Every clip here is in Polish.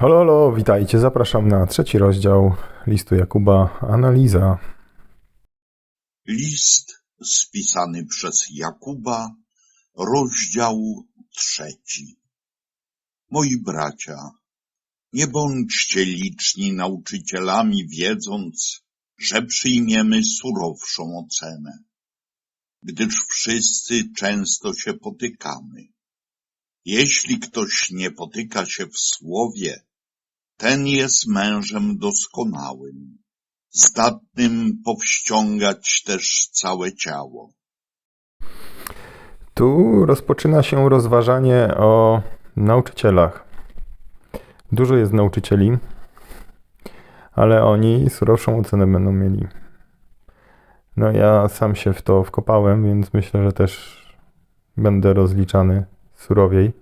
Halo, witajcie. Zapraszam na trzeci rozdział listu Jakuba. Analiza. List spisany przez Jakuba, rozdział trzeci. Moi bracia, nie bądźcie liczni nauczycielami, wiedząc, że przyjmiemy surowszą ocenę, gdyż wszyscy często się potykamy. Jeśli ktoś nie potyka się w słowie, ten jest mężem doskonałym, zdatnym powściągać też całe ciało. Tu rozpoczyna się rozważanie o nauczycielach. Dużo jest nauczycieli, ale oni surowszą ocenę będą mieli. No ja sam się w to wkopałem, więc myślę, że też będę rozliczany surowiej.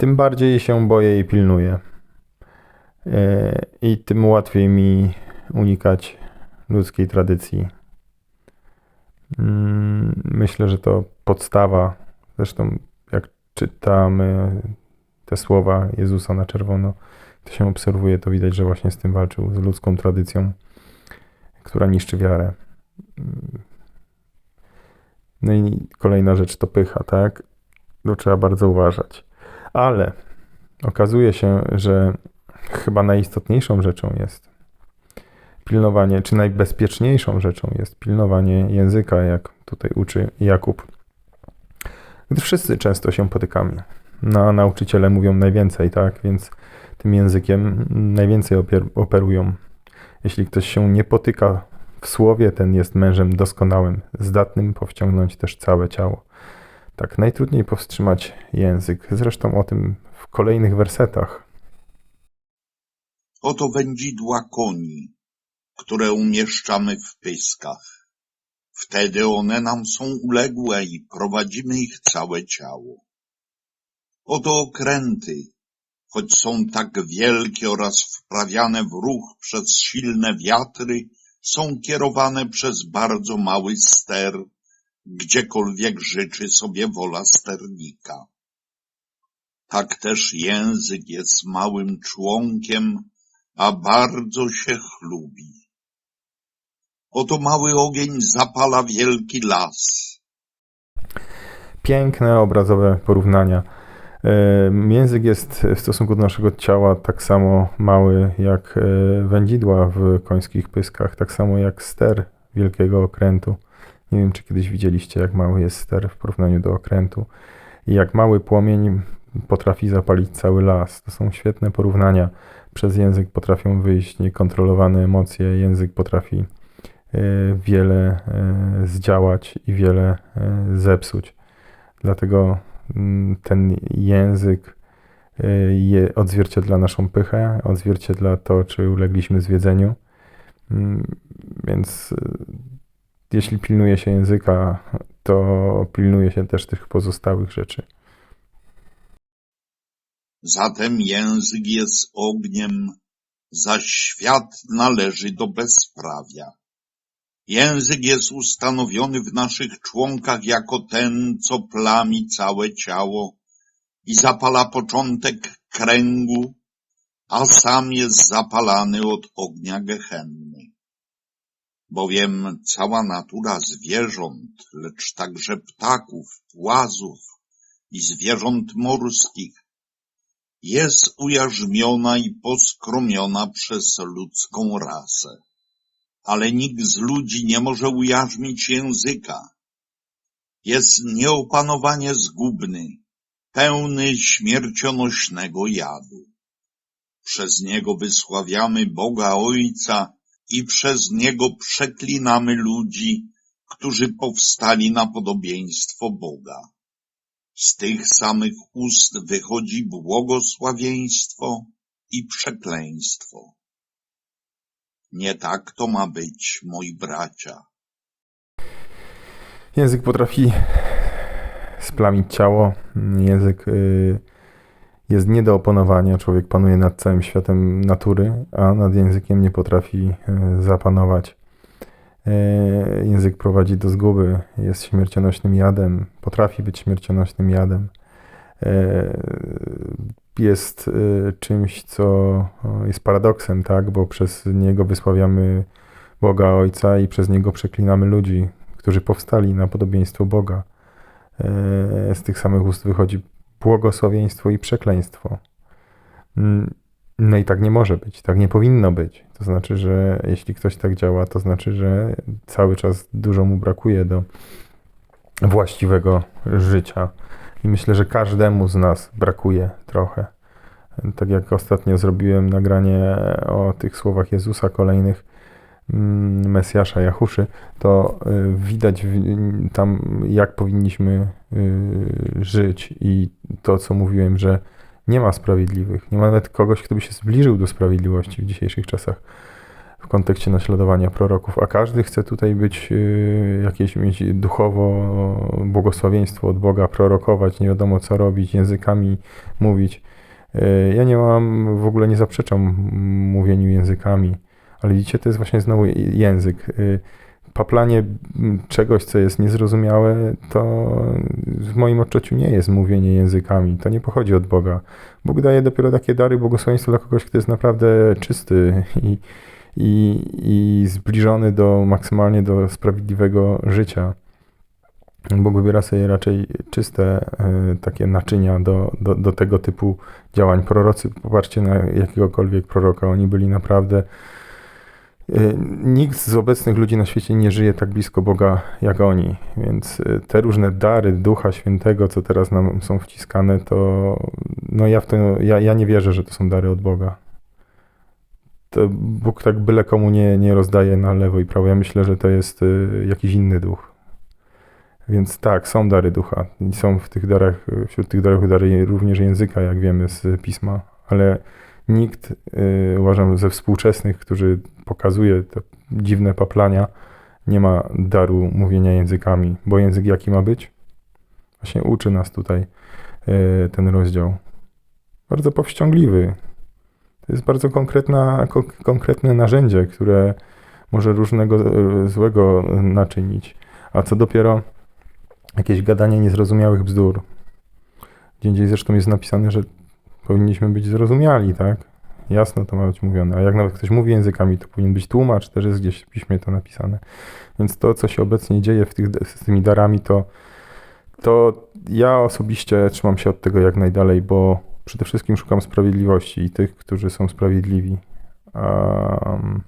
Tym bardziej się boję i pilnuję. E, I tym łatwiej mi unikać ludzkiej tradycji. Mm, Myślę, że to podstawa. Zresztą, jak czytamy te słowa Jezusa na czerwono, to się obserwuje, to widać, że właśnie z tym walczył, z ludzką tradycją, która niszczy wiarę. No i kolejna rzecz to pycha, tak? To trzeba bardzo uważać. Ale okazuje się, że chyba najistotniejszą rzeczą jest pilnowanie, czy najbezpieczniejszą rzeczą jest pilnowanie języka, jak tutaj uczy Jakub. Gdy wszyscy często się potykamy. No, a nauczyciele mówią najwięcej, tak? Więc tym językiem najwięcej operują. Jeśli ktoś się nie potyka w słowie, ten jest mężem doskonałym, zdatnym powściągnąć też całe ciało. Tak, najtrudniej powstrzymać język. Zresztą o tym w kolejnych wersetach. Oto wędzidła koni, które umieszczamy w pyskach. Wtedy one nam są uległe i prowadzimy ich całe ciało. Oto okręty, choć są tak wielkie oraz wprawiane w ruch przez silne wiatry, są kierowane przez bardzo mały ster, gdziekolwiek życzy sobie wola sternika. Tak też język jest małym członkiem, a bardzo się chlubi. Oto mały ogień zapala wielki las. Piękne, obrazowe porównania. E, Język jest w stosunku do naszego ciała tak samo mały jak e, wędzidła w końskich pyskach, tak samo jak ster wielkiego okrętu. Nie wiem, czy kiedyś widzieliście, jak mały jest ster w porównaniu do okrętu. I jak mały płomień potrafi zapalić cały las. To są świetne porównania. Przez język potrafią wyjść niekontrolowane emocje, język potrafi e, wiele e, zdziałać i wiele e, zepsuć. Dlatego mm, ten język odzwierciedla naszą pychę, odzwierciedla to, czy ulegliśmy zwiedzeniu. Mm, Więc jeśli pilnuje się języka, to pilnuje się też tych pozostałych rzeczy. Zatem język jest ogniem, zaś świat należy do bezprawia. Język jest ustanowiony w naszych członkach jako ten, co plami całe ciało i zapala początek kręgu, a sam jest zapalany od ognia gehenny. Bowiem cała natura zwierząt, lecz także ptaków, płazów i zwierząt morskich jest ujarzmiona i poskromiona przez ludzką rasę. Ale nikt z ludzi nie może ujarzmić języka. Jest nieopanowanie zgubny, pełny śmiercionośnego jadu. Przez niego wysławiamy Boga Ojca i przez niego przeklinamy ludzi, którzy powstali na podobieństwo Boga. Z tych samych ust wychodzi błogosławieństwo i przekleństwo. Nie tak to ma być, moi bracia. Język potrafi splamić ciało. Język y, jest nie do opanowania. Człowiek panuje nad całym światem natury, a nad językiem nie potrafi y, zapanować. Y, Język prowadzi do zguby, jest śmiercionośnym jadem, potrafi być śmiercionośnym jadem. Y, jest czymś, co jest paradoksem, tak? Bo przez niego wysławiamy Boga Ojca i przez niego przeklinamy ludzi, którzy powstali na podobieństwo Boga. E, Z tych samych ust wychodzi błogosławieństwo i przekleństwo. Mm, No i tak nie może być, tak nie powinno być. To znaczy, że jeśli ktoś tak działa, to znaczy, że cały czas dużo mu brakuje do właściwego życia. I myślę, że każdemu z nas brakuje trochę. Tak jak ostatnio zrobiłem nagranie o tych słowach Jezusa kolejnych, Mesjasza Jachuszy, to y, widać tam, jak powinniśmy y, żyć i to, co mówiłem, że nie ma sprawiedliwych, nie ma nawet kogoś, kto by się zbliżył do sprawiedliwości w dzisiejszych czasach w kontekście naśladowania proroków, a każdy chce tutaj być y, jakieś mieć duchowo błogosławieństwo od Boga, prorokować, nie wiadomo co robić, językami mówić. Ja nie mam, w ogóle nie zaprzeczam mówieniu językami, ale widzicie, to jest właśnie znowu język. Y, Paplanie czegoś, co jest niezrozumiałe, to w moim odczuciu nie jest mówienie językami. To nie pochodzi od Boga. Bóg daje dopiero takie dary błogosławieństwa dla kogoś, kto jest naprawdę czysty i, i, i zbliżony do maksymalnie do sprawiedliwego życia. Bóg wybiera sobie raczej czyste e, takie naczynia do, do, do tego typu działań. Prorocy, popatrzcie na jakiegokolwiek proroka, oni byli naprawdę. E, Nikt z obecnych ludzi na świecie nie żyje tak blisko Boga jak oni, więc e, te różne dary Ducha Świętego, co teraz nam są wciskane, to no ja w to, ja, ja nie wierzę, że to są dary od Boga to Bóg tak byle komu nie, nie rozdaje na lewo i prawo. Ja myślę, że to jest y, jakiś inny duch. Więc tak, są dary ducha. Są w tych darach, y, wśród tych darów dary również języka, jak wiemy z pisma, ale nikt, y, uważam, ze współczesnych, którzy pokazuje te dziwne paplania, nie ma daru mówienia językami. Bo język jaki ma być? Właśnie uczy nas tutaj y, ten rozdział. Bardzo powściągliwy, to jest bardzo konkretna, ko- konkretne narzędzie, które może różnego e, złego naczynić. A co dopiero jakieś gadanie niezrozumiałych bzdur. Gdzie indziej zresztą jest napisane, że powinniśmy być zrozumiali, tak? Jasno to ma być mówione. A jak nawet ktoś mówi językami, to powinien być tłumacz, też jest gdzieś w piśmie to napisane. Więc to, co się obecnie dzieje w tych, z tymi darami, to, to ja osobiście trzymam się od tego jak najdalej, bo przede wszystkim szukam sprawiedliwości i tych, którzy są sprawiedliwi. Um,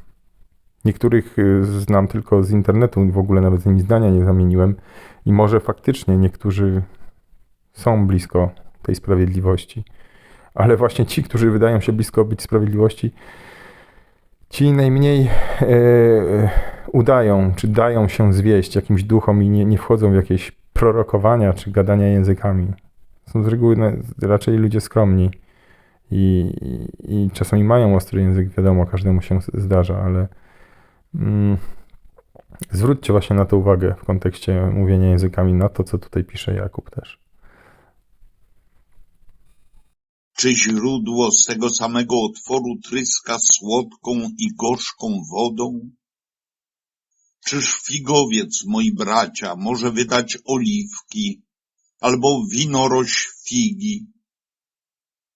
niektórych y, znam tylko z internetu, w ogóle nawet z nimi zdania nie zamieniłem i może faktycznie niektórzy są blisko tej sprawiedliwości, ale właśnie ci, którzy wydają się blisko być sprawiedliwości, ci najmniej e, udają, czy dają się zwieść jakimś duchom i nie, nie wchodzą w jakieś prorokowania czy gadania językami. Są z reguły raczej ludzie skromni i, i, i czasami mają ostry język, wiadomo, każdemu się zdarza, ale mm, zwróćcie właśnie na to uwagę w kontekście mówienia językami, na to, co tutaj pisze Jakub też. Czy źródło z tego samego otworu tryska słodką i gorzką wodą? Czyż figowiec, moi bracia, może wydać oliwki, albo winorość figi?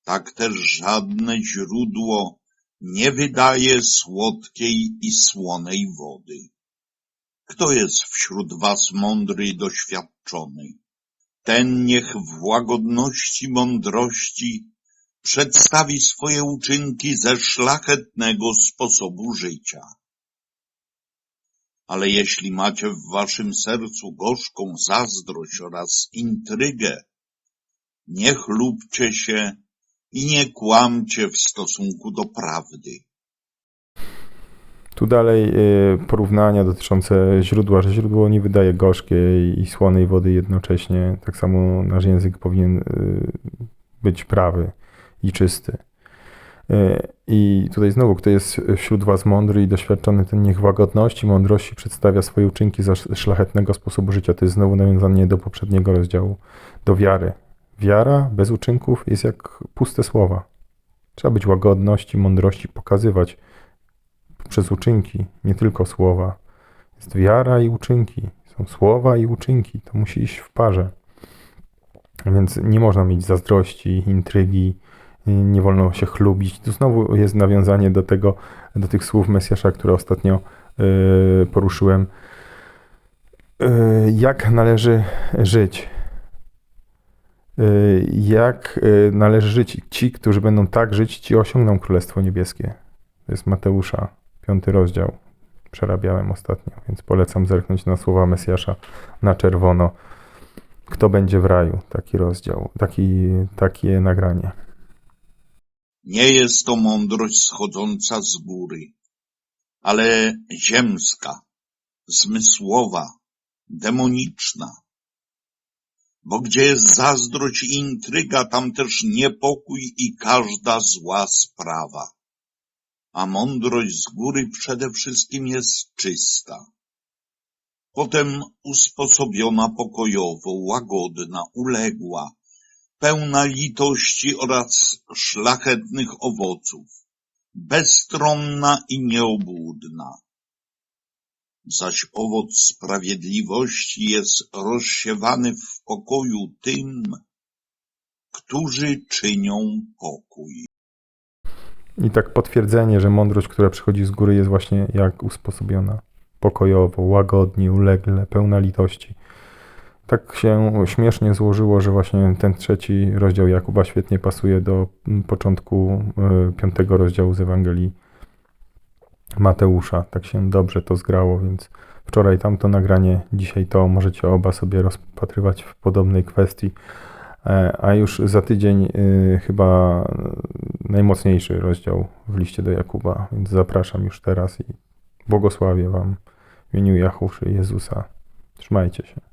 Tak też żadne źródło nie wydaje słodkiej i słonej wody. Kto jest wśród was mądry i doświadczony? Ten niech w łagodności mądrości przedstawi swoje uczynki ze szlachetnego sposobu życia. Ale jeśli macie w waszym sercu gorzką zazdrość oraz intrygę, nie chlubcie się i nie kłamcie w stosunku do prawdy. Tu dalej y, porównania dotyczące źródła, że źródło nie wydaje gorzkiej i słonej wody jednocześnie. Tak samo nasz język powinien y, być prawy i czysty. Y, I tutaj znowu, kto jest wśród was mądry i doświadczony, ten niech łagodności, mądrości przedstawia swoje uczynki za szlachetnego sposobu życia. To jest znowu nawiązanie do poprzedniego rozdziału, do wiary. Wiara bez uczynków jest jak puste słowa. Trzeba być łagodności, mądrości, pokazywać przez uczynki, nie tylko słowa. Jest wiara i uczynki. Są słowa i uczynki. To musi iść w parze. Więc nie można mieć zazdrości, intrygi, nie wolno się chlubić. Tu znowu jest nawiązanie do tego, do tych słów Mesjasza, które ostatnio y, poruszyłem. Y, Jak należy żyć? Y, Jak należy żyć? Ci, którzy będą tak żyć, ci osiągną Królestwo Niebieskie. To jest Mateusza, piąty rozdział. Przerabiałem ostatnio, więc polecam zerknąć na słowa Mesjasza na czerwono. Kto będzie w raju? Taki rozdział, taki, takie nagranie. Nie jest to mądrość schodząca z góry, ale ziemska, zmysłowa, demoniczna. Bo gdzie jest zazdrość i intryga, tam też niepokój i każda zła sprawa. A mądrość z góry przede wszystkim jest czysta. Potem usposobiona pokojowo, łagodna, uległa, pełna litości oraz szlachetnych owoców, bezstronna i nieobłudna. Zaś owoc sprawiedliwości jest rozsiewany w pokoju tym, którzy czynią pokój. I tak potwierdzenie, że mądrość, która przychodzi z góry, jest właśnie jak usposobiona, pokojowo, łagodnie, ulegle, pełna litości. Tak się śmiesznie złożyło, że właśnie ten trzeci rozdział Jakuba świetnie pasuje do początku y, piątego rozdziału z Ewangelii Mateusza. Tak się dobrze to zgrało, więc wczoraj tamto nagranie, dzisiaj to możecie oba sobie rozpatrywać w podobnej kwestii. E, A już za tydzień y, chyba najmocniejszy rozdział w liście do Jakuba, więc zapraszam już teraz i błogosławię Wam w imieniu Jachuszy Jezusa. Trzymajcie się.